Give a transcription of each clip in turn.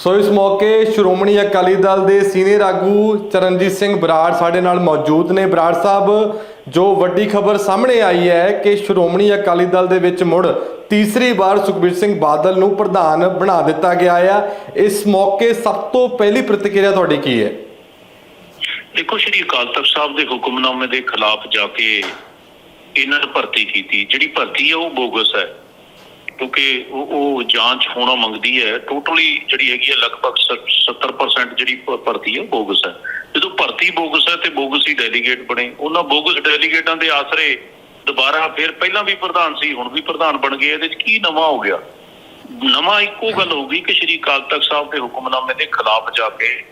ਸੋ ਇਸ ਮੌਕੇ ਸ਼੍ਰੋਮਣੀ ਅਕਾਲੀ ਦਲ ਦੇ ਸੀਨੀਅਰ ਆਗੂ ਚਰਨਜੀਤ ਸਿੰਘ ਬਰਾੜ ਸਾਡੇ ਨਾਲ ਮੌਜੂਦ ਨੇ। ਬਰਾੜ ਸਾਹਿਬ, ਜੋ ਵੱਡੀ ਖਬਰ ਸਾਹਮਣੇ ਆਈ ਹੈ ਕਿ ਸ਼੍ਰੋਮਣੀ ਅਕਾਲੀ ਦਲ ਦੇ ਵਿੱਚ ਮੁੜ ਤੀਸਰੀ ਵਾਰ ਸੁਖਬੀਰ ਸਿੰਘ ਬਾਦਲ ਨੂੰ ਪ੍ਰਧਾਨ ਬਣਾ ਦਿੱਤਾ ਗਿਆ ਆ। ਇਸ ਮੌਕੇ ਸਭ ਤੋਂ ਪਹਿਲੀ ਪ੍ਰਤੀਕਿਰਿਆ ਤੁਹਾਡੀ ਕੀ ਹੈ? ਦੇਖੋ, ਸ਼੍ਰੀ ਅਕਾਲ ਤਖਤ ਸਾਹਿਬ ਦੇ ਹੁਕਮਨਾਮੇ ਦੇ ਖਿਲਾਫ ਜਾ ਕੇ ਇਹਨਾਂ ਭਰਤੀ ਕੀਤੀ। ਜਿਹੜੀ ਭਰਤੀ ਹੈ ਉਹ ਬੋਗਸ ਹੈ। ਕਿਉਂਕਿ ਉਹ ਜਾਂਚ ਹੋਣਾ ਮੰਗਦੀ ਹੈ। ਟੋਟਲੀ ਜਿਹੜੀ ਹੈਗੀ ਹੈ, ਲਗਭਗ ਸ- 70% ਜਿਹੜੀ ਭਰਤੀ ਹੈ ਬੋਗਸ ਹੈ। ਜਦੋਂ ਭਰਤੀ ਬੋਗਸ ਹੈ ਤੇ ਬੋਗਸ ਹੀ ਡੈਲੀਗੇਟ ਬਣੇ। ਉਹਨਾਂ ਬੋਗਸ ਡੈਲੀਗੇਟਾਂ ਦੇ ਆਸਰੇ ਦੁਬਾਰਾ ਫਿਰ ਪਹਿਲਾਂ ਵੀ ਪ੍ਰਧਾਨ ਸੀ, ਹੁਣ ਵੀ ਪ੍ਰਧਾਨ ਬਣ ਗਏ। ਇਹਦੇ ਚ ਕੀ ਨਵਾਂ ਹੋ ਗਿਆ? ਨਵਾਂ ਇੱਕੋ ਗੱਲ ਹੋ ਗਈ ਕਿ ਸ਼੍ਰੀ ਅਕਾਲ ਤਖਤ ਸਾਹਿਬ ਦੇ ਹੁਕਮਨਾਮੇ ਦੇ ਖਿਲਾਫ ਜਾ ਕੇ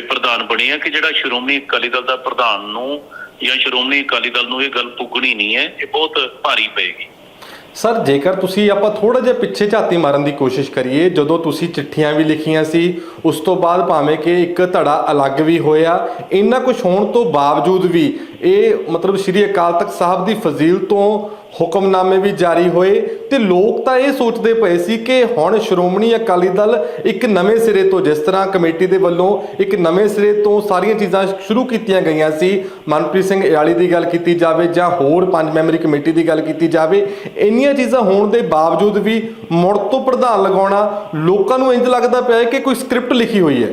ਪ੍ਰਧਾਨ ਬਣੇ ਆ ਕਿ ਜਿਹੜਾ ਸ਼੍ਰੋਮਣੀ ਅਕਾਲੀ ਦਲ ਦਾ ਪ੍ਰਧਾਨ ਨੂੰ ਜਾਂ ਸ਼੍ਰੋਮਣੀ ਅਕਾਲੀ ਦਲ ਨੂੰ ਇਹ ਗੱਲ ਪੁੱਗਣੀ ਨਹੀਂ ਹੈ, ਇਹ ਬਹੁਤ ਭਾਰੀ ਪਏਗੀ। ਸਰ, ਜੇਕਰ ਤੁਸੀਂ ਆਪਾਂ ਥੋੜਾ ਜਿਹਾ ਪਿੱਛੇ ਝਾਤੀ ਮਾਰਨ ਦੀ ਕੋਸ਼ਿਸ਼ ਕਰੀਏ, ਜਦੋਂ ਤੁਸੀਂ ਚਿੱਠੀਆਂ ਵੀ ਲਿਖੀਆਂ ਸੀ, ਉਸ ਤੋਂ ਬਾਅਦ ਭਾਵੇਂ ਕਿ ਇੱਕ ਧੜਾ ਅਲੱਗ ਵੀ ਹੋਇਆ, ਇੰਨਾ ਕੁਝ ਹੋਣ ਤੋਂ ਬਾਵਜੂਦ ਵੀ ਇਹ ਮਤਲਬ ਸ੍ਰੀ ਅਕਾਲ ਤਖਤ ਸਾਹਿਬ ਦੀ ਫਜ਼ੀਲ ਤੋਂ ਹੁਕਮਨਾਮੇ ਵੀ ਜਾਰੀ ਹੋਏ ਤੇ ਲੋਕ ਤਾਂ ਇਹ ਸੋਚਦੇ ਪਏ ਸੀ ਕਿ ਹੁਣ ਸ਼੍ਰੋਮਣੀ ਅਕਾਲੀ ਦਲ ਇੱਕ ਨਵੇਂ ਸਿਰੇ ਤੋਂ ਜਿਸ ਤਰ੍ਹਾਂ ਕਮੇਟੀ ਦੇ ਵੱਲੋਂ ਇੱਕ ਨਵੇਂ ਸਿਰੇ ਤੋਂ ਸਾਰੀਆਂ ਚੀਜ਼ਾਂ ਸ਼ੁਰੂ ਕੀਤੀਆਂ ਗਈਆਂ ਸੀ, ਮਨਪ੍ਰੀਤ ਸਿੰਘ ਇਆਲੀ ਦੀ ਗੱਲ ਕੀਤੀ ਜਾਵੇ ਜਾਂ ਹੋਰ ਪੰਜ ਮੈਂਬਰੀ ਕਮੇਟੀ ਦੀ ਗੱਲ ਕੀਤੀ ਜਾਵੇ, ਇੰਨੀਆਂ ਚੀਜ਼ਾਂ ਹੋਣ ਦੇ ਬਾਵਜੂਦ ਵੀ ਮੁੜ ਤੋਂ ਪ੍ਰਧਾਨ ਲਗਾਉਣਾ ਲੋਕਾਂ ਨੂੰ ਇੰਜ ਲੱਗਦਾ ਪਿਆ ਹੈ ਕਿ ਕੋਈ ਸਕ੍ਰਿਪਟ ਲਿਖੀ ਹੋਈ ਹੈ।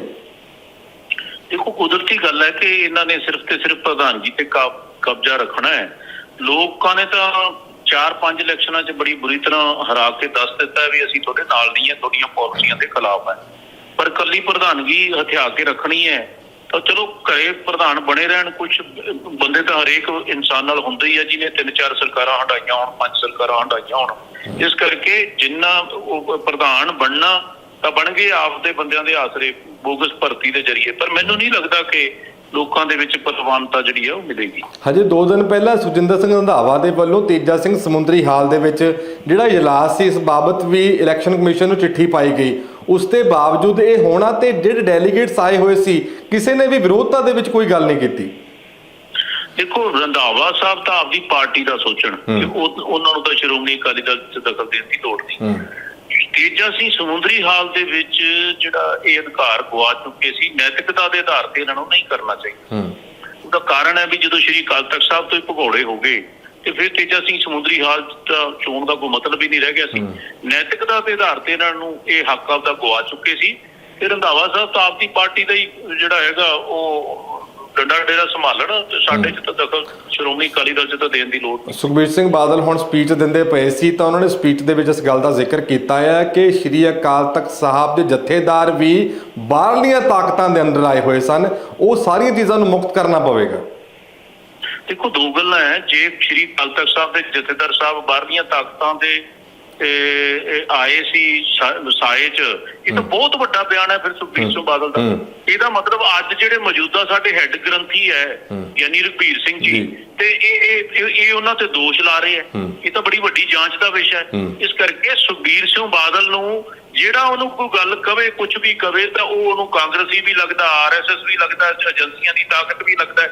ਦੇਖੋ, ਕੁਦਰਤੀ ਗੱਲ ਹੈ ਕਿ ਇਹਨਾਂ ਨੇ ਸਿਰਫ ਤੇ ਸਿਰਫ ਪ੍ਰਧਾਨਗੀ ਤੇ ਕਬ- ਕਬਜ਼ਾ ਰੱਖਣਾ ਹੈ। ਲੋਕਾਂ ਨੇ ਤਾਂ ਚਾਰ ਪੰਜ ਇਲੈਕਸ਼ਨਾਂ 'ਚ ਬੜੀ ਬੁਰੀ ਤਰ੍ਹਾਂ ਹਰਾ ਕੇ ਦੱਸ ਦਿੱਤਾ ਵੀ ਅਸੀਂ ਤੁਹਾਡੇ ਨਾਲ ਨਹੀਂ ਹੈ, ਤੁਹਾਡੀਆਂ ਪਾਲਿਸੀਆਂ ਦੇ ਖਿਲਾਫ ਹੈ। ਪਰ ਕੱਲੀ ਪ੍ਰਧਾਨਗੀ ਹਥਿਆ ਕੇ ਰੱਖਣੀ ਹੈ, ਤਾਂ ਚਲੋ ਘਰੇ ਪ੍ਰਧਾਨ ਬਣੇ ਰਹਿਣ ਕੁਝ ਬੰਦੇ ਤਾਂ ਹਰੇਕ ਇਨਸਾਨ ਨਾਲ ਹੁੰਦੇ ਹੀ ਆ ਜਿਹਨੇ ਤਿੰਨ ਚਾਰ ਸਰਕਾਰਾਂ ਹਟਾਈਆਂ ਹੋਣ, ਪੰਜ ਸਰਕਾਰਾਂ ਹਟਾਈਆਂ ਹੋਣ। ਇਸ ਕਰਕੇ ਜਿੰਨਾ ਪ੍ਰਧਾਨ ਬਣਨਾ ਤਾਂ ਬਣ ਗਏ, ਆਪਦੇ ਬੰਦਿਆਂ ਦੇ ਆਸਰੇ ਬੋਗਸ ਭਰਤੀ ਦੇ ਜ਼ਰੀਏ। ਪਰ ਮੈਨੂੰ ਨਹੀਂ ਲੱਗਦਾ ਕਿ ਲੋਕਾਂ ਦੇ ਵਿੱਚ ਪਰਵਾਨਤਾ ਜਿਹੜੀ ਹੈ ਉਹ ਮਿਲੇਗੀ। ਹਜੇ 2 ਦਿਨ ਪਹਿਲਾਂ ਸੁਜਿੰਦਰ ਸਿੰਘ ਰੰਧਾਵਾ ਦੇ ਵੱਲੋਂ ਤੇਜਾ ਸਿੰਘ ਸਮੁੰਦਰੀ ਹਾਲ ਦੇ ਵਿੱਚ ਜਿਹੜਾ ਇਜਲਾਸ ਸੀ ਇਸ ਬਾਬਤ ਵੀ ਇਲੈਕਸ਼ਨ ਕਮਿਸ਼ਨ ਨੂੰ ਚਿੱਠੀ ਪਾਈ ਗਈ। ਉਸ ਦੇ ਬਾਵਜੂਦ ਇਹ ਹੋਣਾ ਤੇ ਜਿਹੜੇ ਡੈਲੀਗੇਟਸ ਆਏ ਹੋਏ ਸੀ ਕਿਸੇ ਨੇ ਵੀ ਵਿਰੋਧਤਾ ਦੇ ਵਿੱਚ ਕੋਈ ਗੱਲ ਨਹੀਂ ਕੀਤੀ। ਦੇਖੋ ਰੰਧਾਵਾ ਸਾਹਿਬ ਤਾਂ ਆਪਦੀ ਪਾਰਟੀ ਦਾ ਸੋਚਣ ਕਿ ਉਹ ਉਹਨਾਂ ਨੂੰ ਤਾਂ ਸ਼੍ਰੋਮਣੀ ਅਕਾਲੀ ਦਲ ਚ ਦਖਲ ਦੇਣ ਦੀ ਲੋੜ ਨਹੀਂ। ਤੇਜਾ ਸਿੰਘ ਸਮੁੰਦਰੀ ਹਾਲ ਦੇ ਵਿੱਚ ਜਿਹੜਾ ਇਹ ਅਧਿਕਾਰ ਗਵਾ ਚੁੱਕੇ ਸੀ ਨੈਤਿਕਤਾ ਦੇ ਆਧਾਰ ਤੇ ਇਹਨਾਂ ਨੂੰ ਨਹੀਂ ਕਰਨਾ ਚਾਹੀਦਾ। ਹੂੰ। ਉਹਦਾ ਕਾਰਨ ਹੈ ਵੀ ਜਦੋਂ ਸ਼੍ਰੀ ਅਕਾਲ ਤਖਤ ਸਾਹਿਬ ਤੋਂ ਹੀ ਭਗੌੜੇ ਹੋ ਗਏ ਤੇ ਫਿਰ ਤੇਜਾ ਸਿੰਘ ਸਮੁੰਦਰੀ ਹਾਲ ਦਾ ਚੋਣ ਦਾ ਕੋਈ ਮਤਲਬ ਹੀ ਨਹੀਂ ਰਹਿ ਗਿਆ ਸੀ। ਨੈਤਿਕਤਾ ਦੇ ਆਧਾਰ ਤੇ ਇਹਨਾਂ ਨੂੰ ਇਹ ਹੱਕ ਆਪਦਾ ਗਵਾ ਚੁੱਕੇ ਸੀ। ਤੇ ਰੰਧਾਵਾ ਸਾਹਿਬ ਤਾਂ ਆਪਦੀ ਪਾਰਟੀ ਦਾ ਹੀ ਜਿਹੜਾ ਹੈਗਾ ਉਹ ਡੰਡਾ ਡੇਰਾ ਸੰਭਾਲਣ ਤੇ ਸਾਡੇ ਚ ਤਾਂ ਦਖਲ ਸ਼੍ਰੋਮਣੀ ਅਕਾਲੀ ਦਲ ਚ ਤਾਂ ਦੇਣ ਦੀ ਲੋੜ ਨਹੀਂ। ਸੁਖਬੀਰ ਸਿੰਘ ਬਾਦਲ ਹੁਣ ਸਪੀਚ ਦਿੰਦੇ ਪਏ ਸੀ ਤਾਂ ਉਹਨਾਂ ਨੇ ਸਪੀਚ ਦੇ ਵਿੱਚ ਇਸ ਗੱਲ ਦਾ ਜ਼ਿਕਰ ਕੀਤਾ ਹੈ ਕਿ ਸ਼੍ਰੀ ਅਕਾਲ ਤਖਤ ਸਾਹਿਬ ਦੇ ਜਥੇਦਾਰ ਵੀ ਬਾਹਰਲੀਆਂ ਤਾਕਤਾਂ ਦੇ ਅੰਦਰ ਆਏ ਹੋਏ ਸਨ। ਉਹ ਸਾਰੀਆਂ ਚੀਜ਼ਾਂ ਨੂੰ ਮੁਕਤ ਕਰਨਾ ਪਵੇਗਾ। ਦੇਖੋ ਦੋ ਗੱਲਾਂ ਹੈ ਜੇ ਸ਼੍ਰੀ ਅਕਾਲ ਤਖਤ ਸਾਹਿਬ ਦੇ ਜਥੇਦਾਰ ਸਾਹਿਬ ਬਾਹਰਲੀਆਂ ਤਾਕਤਾਂ ਦੇ ਆਏ ਸੀ ਸਾਏ ਚ ਇਹ ਤਾਂ ਬਹੁਤ ਵੱਡਾ ਬਿਆਨ ਹੈ ਫਿਰ ਸੁਖਬੀਰ ਸਿੰਘ ਬਾਦਲ ਦਾ। ਇਹਦਾ ਮਤਲਬ ਅੱਜ ਜਿਹੜੇ ਮੌਜੂਦਾ ਸਾਡੇ ਹੈੱਡ ਗ੍ਰੰਥੀ ਹੈ ਯਾਨੀ ਰਘਬੀਰ ਸਿੰਘ ਜੀ। ਤੇ ਇਹ ਇਹ ਉਹਨਾਂ ਤੇ ਦੋਸ਼ ਲਾ ਰਹੇ ਹੈ। ਇਹ ਤਾਂ ਬੜੀ ਵੱਡੀ ਜਾਂਚ ਦਾ ਵਿਸ਼ਾ ਹੈ। ਇਸ ਕਰਕੇ ਸੁਖਬੀਰ ਸਿੰਘ ਬਾਦਲ ਨੂੰ ਜਿਹੜਾ ਉਹਨੂੰ ਕੋਈ ਗੱਲ ਕਵੇ ਕੁਝ ਵੀ ਕਵੇ ਤਾਂ ਉਹ ਉਹਨੂੰ ਕਾਂਗਰਸੀ ਵੀ ਲੱਗਦਾ ਆਰਐਸਐਸ ਵੀ ਲੱਗਦਾ ਏਜੰਸੀਆਂ ਦੀ ਤਾਕਤ ਵੀ ਲੱਗਦਾ।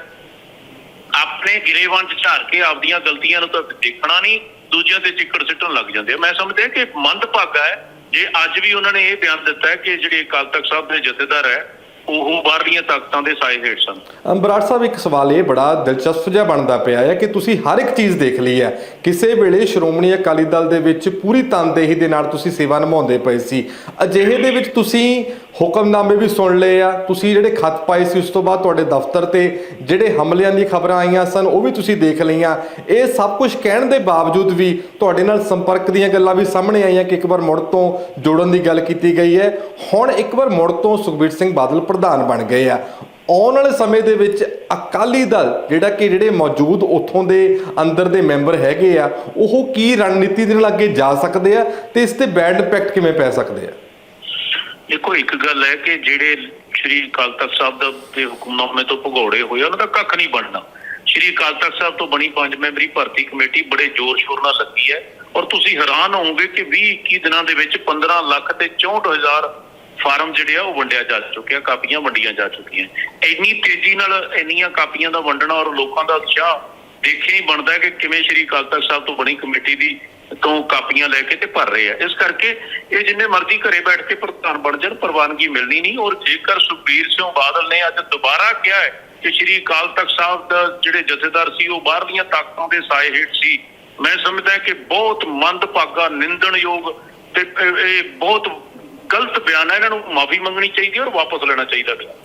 ਆਪਣੇ ਗਿਰੇਵਾਂ ਚ ਝਾੜ ਕੇ ਆਪਦੀਆਂ ਗਲਤੀਆਂ ਨੂੰ ਤਾਂ ਦੇਖਣਾ ਨਹੀਂ ਦੂਜਿਆਂ ਤੇ ਚਿੱਕੜ ਸਿੱਟਣ ਲੱਗ ਜਾਂਦੇ ਆ। ਮੈਂ ਸਮਝਦਾ ਕਿ ਮੰਦਭਾਗਾ ਹੈ। ਜੇ ਅੱਜ ਵੀ ਉਹਨਾਂ ਨੇ ਇਹ ਬਿਆਨ ਦਿੱਤਾ ਹੈ ਕਿ ਜਿਹੜੇ ਅਕਾਲ ਤਖਤ ਸਾਹਿਬ ਦੇ ਜਥੇਦਾਰ ਹੈ ਉਹ ਬਾਹਰਲੀਆਂ ਤਾਕਤਾਂ ਦੇ ਸਾਏ ਹੇਠ ਸਨ। ਅੰਬਰਾੜ ਸਾਹਿਬ, ਇੱਕ ਸਵਾਲ ਇਹ ਬੜਾ ਦਿਲਚਸਪ ਜਿਹਾ ਬਣਦਾ ਪਿਆ ਹੈ ਕਿ ਤੁਸੀਂ ਹਰ ਇੱਕ ਚੀਜ਼ ਦੇਖ ਲਈ ਹੈ। ਕਿਸੇ ਵੇਲੇ ਸ਼੍ਰੋਮਣੀ ਅਕਾਲੀ ਦਲ ਦੇ ਵਿੱਚ ਪੂਰੀ ਤਨਦੇਹੀ ਦੇ ਨਾਲ ਤੁਸੀਂ ਸੇਵਾ ਨਿਭਾਉਂਦੇ ਪਏ ਸੀ। ਅਜਿਹੇ ਦੇ ਵਿੱਚ ਤੁਸੀਂ ਹੁਕਮਨਾਮੇ ਵੀ ਸੁਣ ਲਏ ਆ। ਤੁਸੀਂ ਜਿਹੜੇ ਖੱਤ ਪਾਏ ਸੀ, ਉਸ ਤੋਂ ਬਾਅਦ ਤੁਹਾਡੇ ਦਫ਼ਤਰ ਤੇ ਜਿਹੜੇ ਹਮਲਿਆਂ ਦੀ ਖਬਰਾਂ ਆਈਆਂ ਸਨ, ਉਹ ਵੀ ਤੁਸੀਂ ਦੇਖ ਲਈਆਂ। ਇਹ ਸਭ ਕੁਝ ਕਹਿਣ ਦੇ ਬਾਵਜੂਦ ਵੀ ਤੁਹਾਡੇ ਨਾਲ ਸੰਪਰਕ ਦੀਆਂ ਗੱਲਾਂ ਵੀ ਸਾਹਮਣੇ ਆਈਆਂ ਕਿ ਇੱਕ ਵਾਰ ਮੁੜ ਤੋਂ ਜੋੜਨ ਦੀ ਗੱਲ ਕੀਤੀ ਗਈ ਹੈ। ਹੁਣ ਇੱਕ ਵਾਰ ਮੁੜ ਤੋਂ ਸੁਖਬੀਰ ਸਿੰਘ ਬਾਦਲ ਪ੍ਰਧਾਨ ਬਣ ਗਏ ਆ। ਆਉਣ ਵਾਲੇ ਸਮੇਂ ਦੇ ਵਿੱਚ ਅਕਾਲੀ ਦਲ, ਜਿਹੜਾ ਕਿ ਜਿਹੜੇ ਮੌਜੂਦ ਉੱਥੋਂ ਦੇ ਅੰਦਰ ਦੇ ਮੈਂਬਰ ਹੈਗੇ ਆ, ਉਹ ਕੀ ਰਣਨੀਤੀ ਦੇ ਨਾਲ ਅੱਗੇ ਜਾ ਸਕਦੇ ਆ ਤੇ ਇਸ ਤੇ ਬੈਡ ਇੰਪੈਕਟ ਕਿਵੇਂ ਪੈ ਸਕਦੇ ਆ? ਦੇਖੋ, ਇੱਕ ਗੱਲ ਹੈ ਕਿ ਜਿਹੜੇ ਸ਼੍ਰੀ ਅਕਾਲ ਤਖਤ ਸਾਹਿਬ ਦਾ ਦੇ ਹੁਕਮਨਾਮੇ ਤੋਂ ਭਗੌੜੇ ਹੋਏ ਉਹਨਾਂ ਦਾ ਕੱਖ ਨਹੀਂ ਬਣਨਾ। ਸ਼੍ਰੀ ਅਕਾਲ ਤਖਤ ਸਾਹਿਬ ਤੋਂ ਬਣੀ ਪੰਜ ਮੈਂਬਰੀ ਭਰਤੀ ਕਮੇਟੀ ਬੜੇ ਜ਼ੋਰ ਸ਼ੋਰ ਨਾਲ ਲੱਗੀ ਹੈ। ਔਰ ਤੁਸੀਂ ਹੈਰਾਨ ਹੋਵੋਗੇ ਕਿ 20 21 ਦਿਨਾਂ ਦੇ ਵਿੱਚ 15 ਲੱਖ ਤੇ 64000 ਫਾਰਮ ਜਿਹੜੇ ਆ ਉਹ ਵੰਡਿਆ ਜਾ ਚੁੱਕਿਆ, ਕਾਪੀਆਂ ਵੰਡੀਆਂ ਜਾ ਚੁੱਕੀਆਂ। ਇੰਨੀ ਤੇਜ਼ੀ ਨਾਲ ਇੰਨੀਆਂ ਕਾਪੀਆਂ ਦਾ ਵੰਡਣਾ ਔਰ ਲੋਕਾਂ ਦਾ ਉਤਸ਼ਾਹ ਦੇਖੇ ਹੀ ਬਣਦਾ ਕਿ ਕਿਵੇਂ ਸ਼੍ਰੀ ਅਕਾਲ ਤਖਤ ਸਾਹਿਬ ਤੋਂ ਬਣੀ ਕਮੇਟੀ ਦੀ ਤੋਂ ਕਾਪੀਆਂ ਲੈ ਕੇ ਤੇ ਭਰ ਰਹੇ ਆ। ਇਸ ਕਰਕੇ ਇਹ ਜਿੰਨੇ ਮਰਜ਼ੀ ਘਰੇ ਬੈਠ ਕੇ ਪ੍ਰਧਾਨ ਬਣ ਜਾਣ, ਪ੍ਰਵਾਨਗੀ ਮਿਲਣੀ ਨਹੀਂ। ਔਰ ਜੇਕਰ ਸੁਖਬੀਰ ਸਿੰਘ ਬਾਦਲ ਨੇ ਅੱਜ ਦੁਬਾਰਾ ਕਿਹਾ ਹੈ ਕਿ ਸ਼੍ਰੀ ਅਕਾਲ ਤਖਤ ਸਾਹਿਬ ਦਾ ਜਿਹੜੇ ਜਥੇਦਾਰ ਸੀ, ਉਹ ਬਾਹਰਲੀਆਂ ਤਾਕਤਾਂ ਦੇ ਸਾਏ ਹੇਠ ਸੀ, ਮੈਂ ਸਮਝਦਾ ਕਿ ਬਹੁਤ ਮੰਦਭਾਗਾ, ਨਿੰਦਣਯੋਗ ਤੇ ਇਹ ਬਹੁਤ ਗਲਤ ਬਿਆਨ ਹੈ ਇਹਨਾਂ ਨੂੰ ਮਾਫੀ ਮੰਗਣੀ ਚਾਹੀਦੀ ਹੈ ਔਰ ਵਾਪਸ ਲੈਣਾ ਚਾਹੀਦਾ ਹੈ।